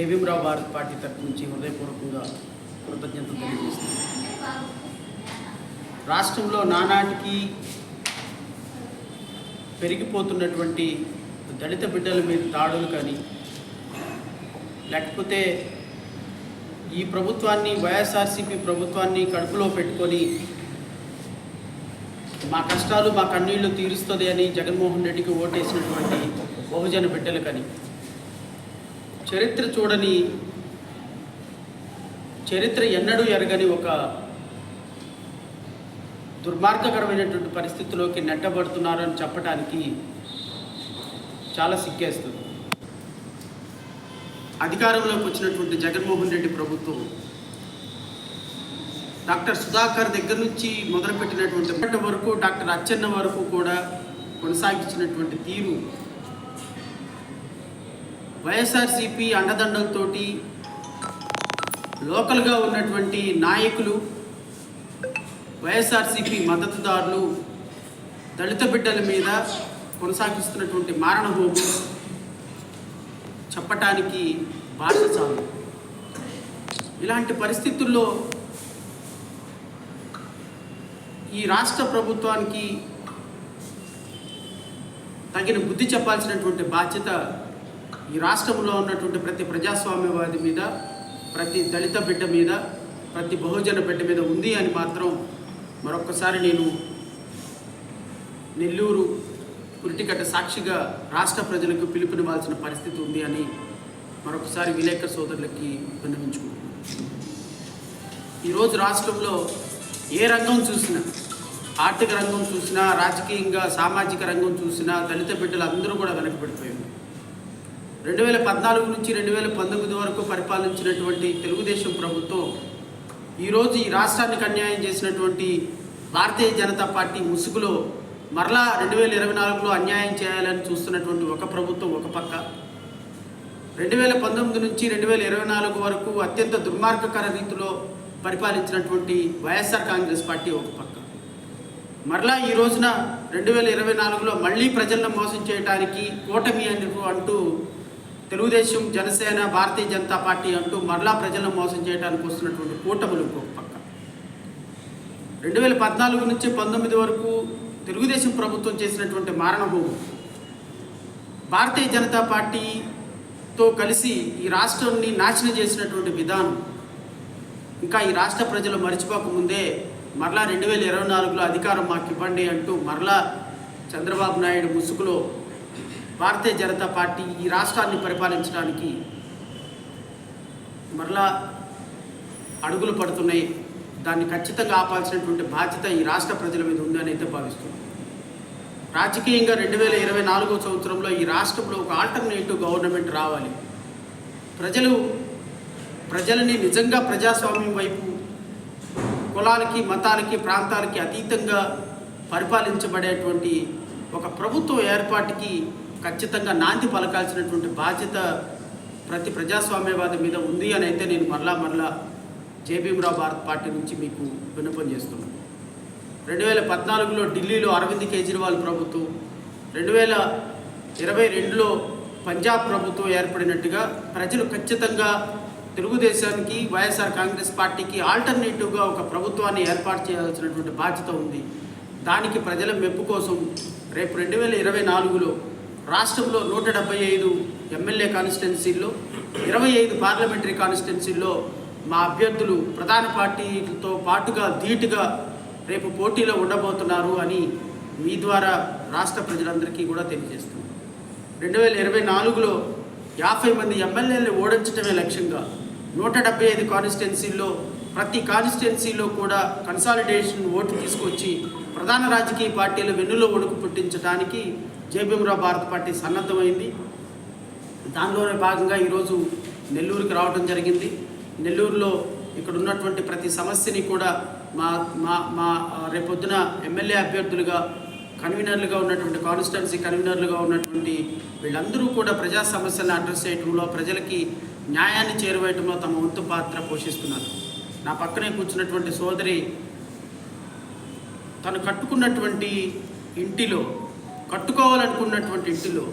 Jayabhimrao Bharat party తరపు నుంచి హృదయపూర్వకంగా కృతజ్ఞతలు తెలియజేస్తుంది రాష్ట్రంలో నానాటికి పెరిగిపోతున్నటువంటి దళిత బిడ్డల మీద దాడులు కానీ లేకపోతే ఈ ప్రభుత్వాన్ని వైఎస్ఆర్సీపీ ప్రభుత్వాన్ని కడుపులో పెట్టుకొని మా కష్టాలు మా కన్నీళ్ళు తీరుస్తుంది అని జగన్మోహన్ రెడ్డికి ఓటేసినటువంటి బహుజన బిడ్డలు కానీ చరిత్ర చూడని చరిత్ర ఎన్నడూ ఎరగని ఒక దుర్మార్గకరమైనటువంటి పరిస్థితిలోకి నెట్టబడుతున్నారని చెప్పడానికి చాలా సిగ్గేస్తుంది. అధికారంలోకి వచ్చినటువంటి జగన్మోహన్ రెడ్డి ప్రభుత్వం డాక్టర్ సుధాకర్ దగ్గర నుంచి మొదలుపెట్టినటువంటి వరకు డాక్టర్ అచ్చెన్న వరకు కూడా కొనసాగించినటువంటి తీరు వైఎస్ఆర్సిపి అండదండలతోటి లోకల్గా ఉన్నటువంటి నాయకులు వైఎస్ఆర్సిపి మద్దతుదారులు దళిత బిడ్డల మీద కొనసాగిస్తున్నటువంటి మారణ హోము చెప్పటానికి భాష చాలు. ఇలాంటి పరిస్థితుల్లో ఈ రాష్ట్ర ప్రభుత్వానికి తగిన బుద్ధి చెప్పాల్సినటువంటి బాధ్యత ఈ రాష్ట్రంలో ఉన్నటువంటి ప్రతి ప్రజాస్వామ్యవాది మీద ప్రతి దళిత బిడ్డ మీద ప్రతి బహుజన బిడ్డ మీద ఉంది అని మాత్రం మరొక్కసారి నేను నెల్లూరు పురిటికట్ట సాక్షిగా రాష్ట్ర ప్రజలకు పిలుపునివ్వాల్సిన పరిస్థితి ఉంది అని మరొకసారి విలేకరు సోదరులకి విన్నవించుకుంటున్నాను. ఈరోజు రాష్ట్రంలో ఏ రంగం చూసినా ఆర్థిక రంగం చూసినా రాజకీయంగా సామాజిక రంగం చూసినా దళిత బిడ్డలు అందరూ కూడా వెనకబడిపోయారు. రెండు వేల పద్నాలుగు నుంచి రెండు వేల పంతొమ్మిది వరకు పరిపాలించినటువంటి తెలుగుదేశం ప్రభుత్వం ఈరోజు ఈ రాష్ట్రానికి అన్యాయం చేసినటువంటి భారతీయ జనతా పార్టీ ముసుగులో మరలా రెండు వేల ఇరవై నాలుగులో అన్యాయం చేయాలని చూస్తున్నటువంటి ఒక ప్రభుత్వం ఒక పక్క. రెండు వేల పంతొమ్మిది నుంచి రెండు వేల ఇరవై నాలుగు వరకు అత్యంత దుర్మార్గకర రీతిలో పరిపాలించినటువంటి వైఎస్ఆర్ కాంగ్రెస్ పార్టీ ఒక పక్క. మరలా ఈ రోజున రెండు వేల ఇరవై నాలుగులో మళ్ళీ ప్రజలను మోసం చేయడానికి కూటమి అంటూ తెలుగుదేశం జనసేన భారతీయ జనతా పార్టీ అంటూ మరలా ప్రజలను మోసం చేయడానికి వస్తున్నటువంటి కూటములు ఇంకొక పక్క. రెండు వేల పద్నాలుగు నుంచి పంతొమ్మిది వరకు తెలుగుదేశం ప్రభుత్వం చేసినటువంటి మారణభూమి. భారతీయ జనతా పార్టీతో కలిసి ఈ రాష్ట్రాన్ని నాశనం చేసినటువంటి విధానం ఇంకా ఈ రాష్ట్ర ప్రజలు మర్చిపోకముందే మరలా రెండు వేల ఇరవై నాలుగులో అధికారం మాకు ఇవ్వండి అంటూ మరలా చంద్రబాబు నాయుడు ముసుగులో భారతీయ జనతా పార్టీ ఈ రాష్ట్రాన్ని పరిపాలించడానికి మరలా అడుగులు పడుతున్నాయి. దాన్ని ఖచ్చితంగా ఆపాల్సినటువంటి బాధ్యత ఈ రాష్ట్ర ప్రజల మీద ఉందని అయితే భావిస్తున్నాం. రాజకీయంగా రెండు వేల ఇరవై నాలుగో సంవత్సరంలో ఈ రాష్ట్రంలో ఒక ఆల్టర్నేటివ్ గవర్నమెంట్ రావాలి. ప్రజలు ప్రజలని నిజంగా ప్రజాస్వామ్యం వైపు కులాలకి మతాలకి ప్రాంతాలకి అతీతంగా పరిపాలించబడేటువంటి ఒక ప్రభుత్వం ఏర్పాటుకి ఖచ్చితంగా నాంది పలకాల్సినటువంటి బాధ్యత ప్రతి ప్రజాస్వామ్యవాది మీద ఉంది అని అయితే నేను మరలా మరలా జేబీఎంరావు భారత్ పార్టీ నుంచి మీకు విన్నపం చేస్తున్నాను. రెండు వేల పద్నాలుగులో ఢిల్లీలో అరవింద్ కేజ్రీవాల్ ప్రభుత్వం రెండు వేల ఇరవై రెండులో పంజాబ్ ప్రభుత్వం ఏర్పడినట్టుగా ప్రజలు ఖచ్చితంగా తెలుగుదేశానికి వైఎస్ఆర్ కాంగ్రెస్ పార్టీకి ఆల్టర్నేటివ్గా ఒక ప్రభుత్వాన్ని ఏర్పాటు చేయాల్సినటువంటి బాధ్యత ఉంది. దానికి ప్రజల మెప్పు కోసం రేపు రెండు వేల ఇరవై నాలుగులో రాష్ట్రంలో నూట డెబ్బై ఐదు ఎమ్మెల్యే కాన్స్టిట్యున్సీల్లో ఇరవై ఐదు పార్లమెంటరీ కాన్స్టిట్యున్సీల్లో మా అభ్యర్థులు ప్రధాన పార్టీలతో పాటుగా ధీటుగా రేపు పోటీలో ఉండబోతున్నారు అని మీ ద్వారా రాష్ట్ర ప్రజలందరికీ కూడా తెలియజేస్తున్నాను రెండు వేల ఇరవై నాలుగులో యాభై మంది ఎమ్మెల్యేలను ఓడించడమే లక్ష్యంగా నూట డెబ్బై ఐదు కాన్స్టిట్యున్సీల్లో ప్రతి కాన్స్టిట్యున్సీలో కూడా కన్సాలిడేషన్ ఓటు తీసుకొచ్చి ప్రధాన రాజకీయ పార్టీలు వెన్నులో ఒడుకు పుట్టించడానికి జేపీఎంరావు భారత్ పార్టీ సన్నద్ధమైంది. దానిలోనే భాగంగా ఈరోజు నెల్లూరుకి రావడం జరిగింది. నెల్లూరులో ఇక్కడ ఉన్నటువంటి ప్రతి సమస్యని కూడా మా మా మా రేపొద్దున ఎమ్మెల్యే అభ్యర్థులుగా కన్వీనర్లుగా ఉన్నటువంటి కాన్స్టిట్యున్సీ కన్వీనర్లుగా ఉన్నటువంటి వీళ్ళందరూ కూడా ప్రజా సమస్యలను అడ్రస్ చేయడంలో ప్రజలకి న్యాయాన్ని చేరువేయటంలో తమ వంతు పాత్ర పోషిస్తున్నారు. నా పక్కనే కూర్చున్నటువంటి సోదరి తను కట్టుకున్నటువంటి ఇంటిలో కట్టుకోవాలనుకున్నటువంటి ఇంటిలో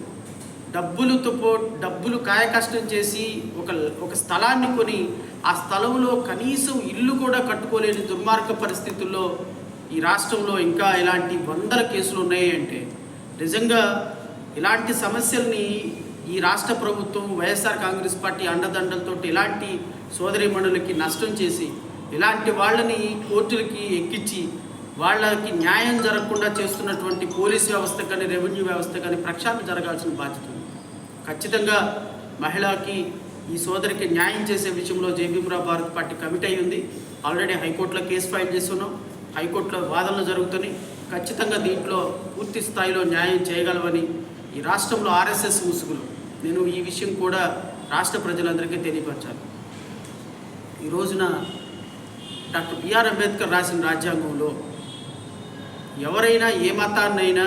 డబ్బులతో పో డబ్బులు కాయ కష్టం చేసి ఒక ఒక స్థలాన్ని కొని ఆ స్థలంలో కనీసం ఇల్లు కూడా కట్టుకోలేని దుర్మార్గ పరిస్థితుల్లో ఈ రాష్ట్రంలో ఇంకా ఇలాంటి వందల కేసులు ఉన్నాయి అంటే నిజంగా ఇలాంటి సమస్యల్ని ఈ రాష్ట్ర ప్రభుత్వం వైఎస్ఆర్ కాంగ్రెస్ పార్టీ అండదండలతో ఇలాంటి సోదరిమణులకి నష్టం చేసి ఇలాంటి వాళ్ళని కోర్టులకి ఎక్కించి వాళ్ళకి న్యాయం జరగకుండా చేస్తున్నటువంటి పోలీస్ వ్యవస్థ కానీ రెవెన్యూ వ్యవస్థ కానీ ప్రక్షాళన జరగాల్సిన బాధ్యత ఉంది. ఖచ్చితంగా మహిళకి ఈ సోదరికి న్యాయం చేసే విషయంలో జయభీమరావు భారత్ పార్టీ కమిటీ అయి ఉంది. ఆల్రెడీ హైకోర్టులో కేసు ఫైల్ చేస్తున్నాం. హైకోర్టులో వాదనలు జరుగుతున్నాయి. ఖచ్చితంగా దీంట్లో పూర్తి స్థాయిలో న్యాయం చేయగలవని ఈ రాష్ట్రంలో ఆర్ఎస్ఎస్ ముసుగులు. నేను ఈ విషయం కూడా రాష్ట్ర ప్రజలందరికీ తెలియపరచాను ఈ రోజున డాక్టర్ బిఆర్ అంబేద్కర్ రాసిన రాజ్యాంగంలో ఎవరైనా ఏ మతాన్నైనా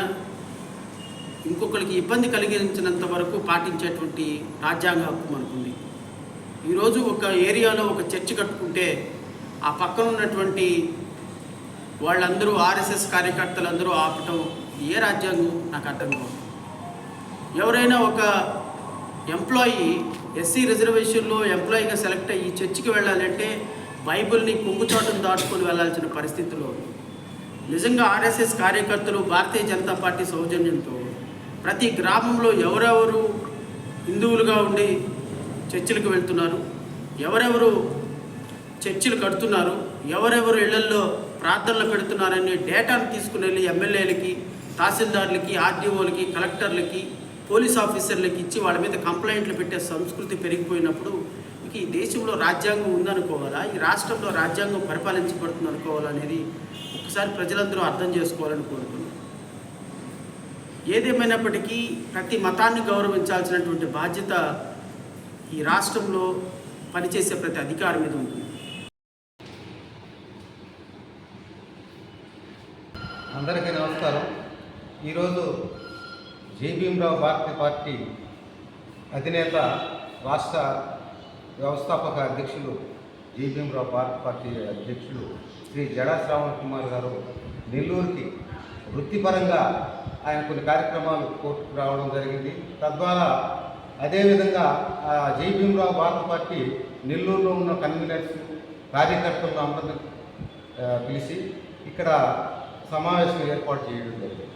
ఇంకొకరికి ఇబ్బంది కలిగించినంత వరకు పాటించేటువంటి రాజ్యాంగ హక్కు మనకుంది. ఈరోజు ఒక ఏరియాలో ఒక చర్చి కట్టుకుంటే ఆ పక్కన ఉన్నటువంటి వాళ్ళందరూ ఆర్ఎస్ఎస్ కార్యకర్తలందరూ ఆపటం ఏ రాజ్యాంగం? నాకు అర్థం కాదు. ఎవరైనా ఒక ఎంప్లాయీ ఎస్సీ రిజర్వేషన్లో ఎంప్లాయీగా సెలెక్ట్ అయ్యి చర్చికి వెళ్ళాలంటే బైబిల్ని కొంగుచాటును దాటుకొని వెళ్ళాల్సిన పరిస్థితిలో ఉంది. నిజంగా ఆర్ఎస్ఎస్ కార్యకర్తలు భారతీయ జనతా పార్టీ సౌజన్యంతో ప్రతి గ్రామంలో ఎవరెవరు హిందువులుగా ఉండి చర్చిలకు వెళ్తున్నారు ఎవరెవరు చర్చిలు కడుతున్నారు ఎవరెవరు ఇళ్ళల్లో ప్రార్థనలు పెడుతున్నారనే డేటాను తీసుకుని వెళ్ళి ఎమ్మెల్యేలకి తహసీల్దార్లకి ఆర్డీఓలకి కలెక్టర్లకి పోలీస్ ఆఫీసర్లకి ఇచ్చి వాళ్ళ మీద కంప్లైంట్లు పెట్టే సంస్కృతి పెరిగిపోయినప్పుడు ఇక ఈ దేశంలో రాజ్యాంగం ఉందనుకోవాలా? ఈ రాష్ట్రంలో రాజ్యాంగం పరిపాలించబడుతుంది అనుకోవాలనేది ఒకసారి ప్రజలందరూ అర్థం చేసుకోవాలని కోరుతున్నాను ఏదేమైనప్పటికీ ప్రతి మతాన్ని గౌరవించాల్సినటువంటి బాధ్యత ఈ రాష్ట్రంలో పనిచేసే ప్రతి అధికారి మీద ఉంటుంది. అందరికీ నమస్కారం. ఈరోజు జై. భారతీయ పార్టీ అధినేత రాష్ట్ర వ్యవస్థాపక అధ్యక్షులు జై భారత పార్టీ అధ్యక్షులు శ్రీ జడా శ్రావణ్ కుమార్ గారు నెల్లూరుకి వృత్తిపరంగా ఆయన కొన్ని కార్యక్రమాలు కోర్టుకు రావడం జరిగింది. తద్వారా అదేవిధంగా ఆ జై భీమరావు భారత పార్టీ నెల్లూరులో ఉన్న కన్వీనర్స్ కార్యకర్తలను అందరిని పిలిచి ఇక్కడ సమావేశం ఏర్పాటు చేయడం జరిగింది.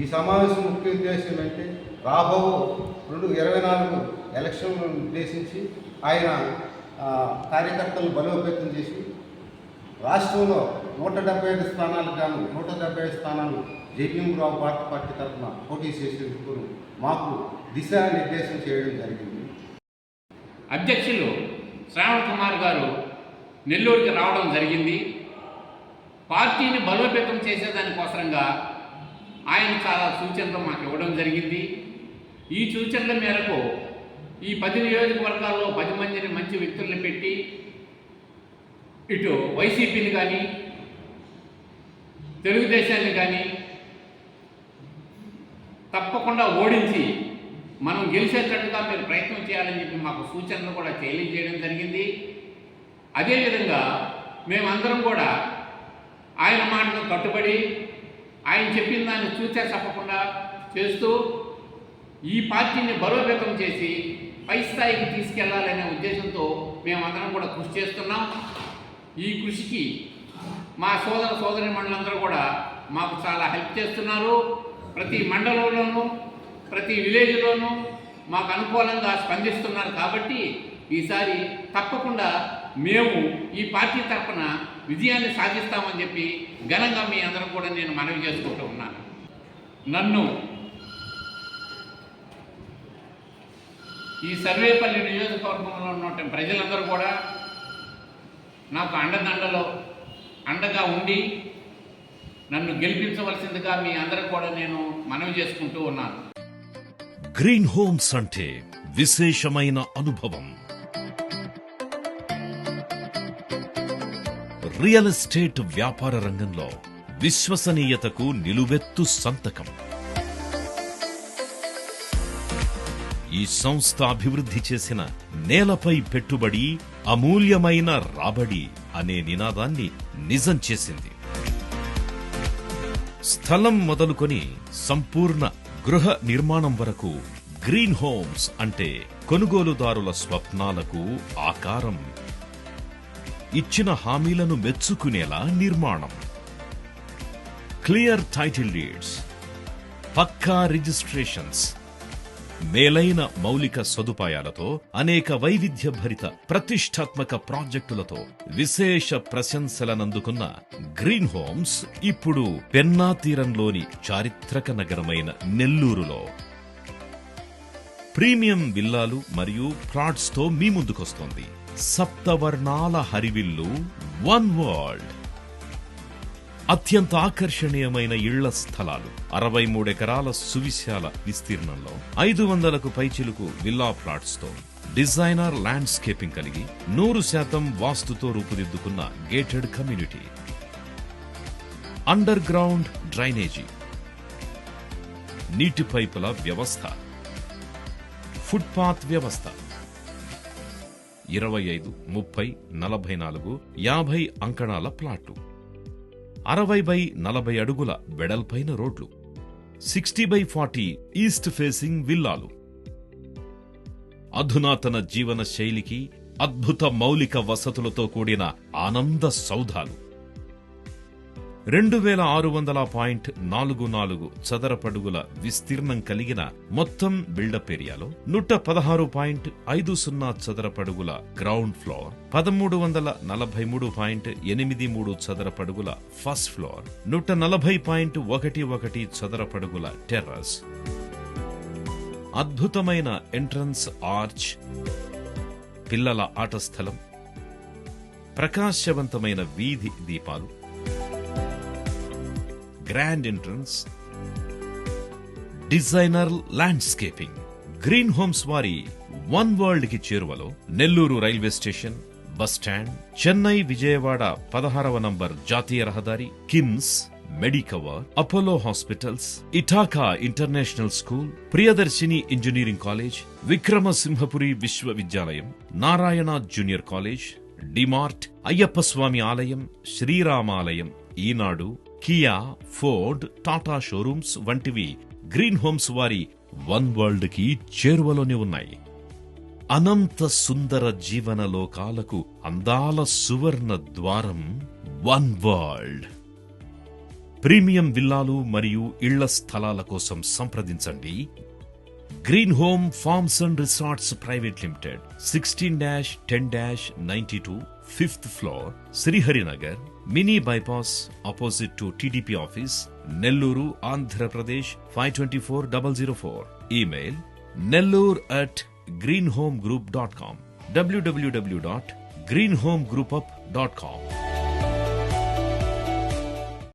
ఈ సమావేశం ముఖ్య ఉద్దేశం ఏంటంటే రాబో రెండు ఇరవై నాలుగు ఎలక్షన్లను ఉద్దేశించి ఆయన కార్యకర్తలు బలోపేతం చేసి రాష్ట్రంలో నూట డెబ్బై ఐదు స్థానాలకు గాను నూట డెబ్బై ఐదు స్థానాలు జేపీఎంరావు భారత పార్టీ తరఫున పోటీ చేసేందుకు మాకు దిశానిర్దేశం చేయడం జరిగింది. అధ్యక్షులు శ్రావణ్ కుమార్ గారు నెల్లూరుకి రావడం జరిగింది. పార్టీని బలోపేతం చేసేదానికోసరంగా ఆయన చాలా సూచనలు మాకు ఇవ్వడం జరిగింది. ఈ సూచనల మేరకు ఈ పది నియోజకవర్గాల్లో పది మందిని మంచి వ్యక్తులను పెట్టి ఇటు వైసీపీని కానీ తెలుగుదేశాన్ని కానీ తప్పకుండా ఓడించి మనం గెలిచేటట్టుగా మీరు ప్రయత్నం చేయాలని చెప్పి మాకు సూచనలు కూడా తెలియజేయడం జరిగింది. అదేవిధంగా మేమందరం కూడా ఆయన మాటను కట్టుబడి ఆయన చెప్పిన దాన్ని చూచే చెప్పకుండా చేస్తూ ఈ పార్టీని బలోపేతం చేసి పై స్థాయికి తీసుకెళ్ళాలనే ఉద్దేశంతో మేమందరం కూడా కృషి చేస్తున్నాం. ఈ కృషికి మా సోదర సోదరి మండలందరూ కూడా మాకు చాలా హెల్ప్ చేస్తున్నారు. ప్రతి మండలంలోనూ ప్రతి విలేజ్లోనూ మాకు అనుకూలంగా స్పందిస్తున్నారు కాబట్టి ఈసారి తప్పకుండా మేము ఈ పార్టీ తరఫున విజయాన్ని సాధిస్తామని చెప్పి ఘనంగా మీ అందరం కూడా నేను మనవి చేసుకుంటూ ఉన్నాను. నన్ను ఈ సర్వేపల్లి నియోజకవర్గంలో ఉన్న ప్రజలందరూ కూడా నాకు అండదండలో అండగా ఉండి నన్ను గెలిపించవలసిందిగా మీ అందరూ కూడా నేను మనవి చేసుకుంటూ ఉన్నాను. గ్రీన్ హోమ్స్ అంటే విశేషమైన అనుభవం. రియల్ ఎస్టేట్ వ్యాపార రంగంలో విశ్వసనీయతకు నిలువెత్తు సంతకం. సంస్థ అభివృద్ధి చేసిన నేలపై పెట్టుబడి అమూల్యమైన రాబడి అనే నినాదాన్ని నిజం చేసింది. స్థలం మొదలుకొని సంపూర్ణ గృహ నిర్మాణం వరకు గ్రీన్ హోమ్స్ అంటే కొనుగోలుదారుల స్వప్నాలకు ఆకారం. ఇచ్చిన హామీలను మెచ్చుకునేలా నిర్మాణం. క్లియర్ టైటిల్ రీడ్స్ పక్కా రిజిస్ట్రేషన్స్. మేలైన మౌలిక సదుపాయాలతో అనేక వైవిధ్య భరిత ప్రతిష్టాత్మక ప్రాజెక్టులతో విశేష ప్రశంసలనందుకున్న గ్రీన్ హోమ్స్ ఇప్పుడు పెన్నా తీరంలోని చారిత్రక నగరమైన నెల్లూరులో. ప్రీమియం విల్లాలు మరియు ప్లాట్స్తో మీ ముందుకొస్తోంది. సప్తవర్ణాల హరివిల్లు వన్ వరల్డ్. అత్యంత ఆకర్షణీయమైన ఇళ్ళ స్థలాలు. అరవై మూడెకరాల సువిశాల విస్తీర్ణంలో ఐదు వందలకు పైచిలుకు విల్లా ప్లాట్స్తో డిజైనర్ ల్యాండ్స్కేపింగ్ కలిగి నూరు శాతం వాస్తుతో రూపుదిద్దుకున్న గేటెడ్ కమ్యూనిటీ. Underground drainage. నీటి పైపుల వ్యవస్థ. ఫుట్పాత్ వ్యవస్థ. ఇరవై ఐదు ముప్పై నలభై నాలుగు యాభై అంకణాల ప్లాట్లు. అరవై బై నలభై అడుగుల వెడల్పైన రోడ్లు sixty by forty east facing విల్లాలు. అధునాతన జీవన శైలికి అద్భుత మౌలిక వసతులతో కూడిన ఆనంద సౌధాలు. రెండు వేల ఆరు వందల పాయింట్ నాలుగు నాలుగు చదరపడుగుల విస్తీర్ణం కలిగిన మొత్తం బిల్డప్ ఏరియాలో నూట పదహారు పాయింట్ ఐదు సున్నా చదరపడుగుల గ్రౌండ్ ఫ్లోర్ పదమూడు వందల నలభై మూడు పాయింట్ ఎనిమిది మూడు చదరపడుగుల ఫస్ట్ ఫ్లోర్ నూట నలభై పాయింట్ ఒకటి ఒకటి చదరపడుగుల టెర్రస్. అద్భుతమైన ఎంట్రన్స్ ఆర్చ్ పిల్లల ఆట స్థలం ప్రకాశవంతమైన వీధి దీపాలు grand entrance designer landscaping green homes వారి వన్ వరల్డ్కి చేరువలో Nellore railway station bus stand Chennai Vijayawada పదహారవ నంబర్ జాతీయ రహదారి KIMS Medicover Apollo hospitals Ithaca international school Priyadarshini engineering college Vikrama Simhapuri విశ్వవిద్యాలయం నారాయణ జూనియర్ కాలేజ్ డిమార్ట్ అయ్యప్ప స్వామి ఆలయం శ్రీరామాలయం Eenadu Kia Ford Tata showrooms వంటివి green homes వారి వన్ వరల్డ్కి చేరువలోనే ఉన్నాయి. అనంత సుందర జీవన లోకాలకు అందాల సువర్ణ ద్వారం వన్ వరల్డ్. ప్రీమియం విల్లాలు మరియు ఇళ్ళ స్థలాల కోసం సంప్రదించండి. Green home farms and resorts private limited sixteen dash ten dash ninety two fifth floor Sriharinagar mini bypass opposite to TDP office Nellore Andhra Pradesh five twenty four double zero four email Nellore at green home group dot com W W W dot green home group up dot com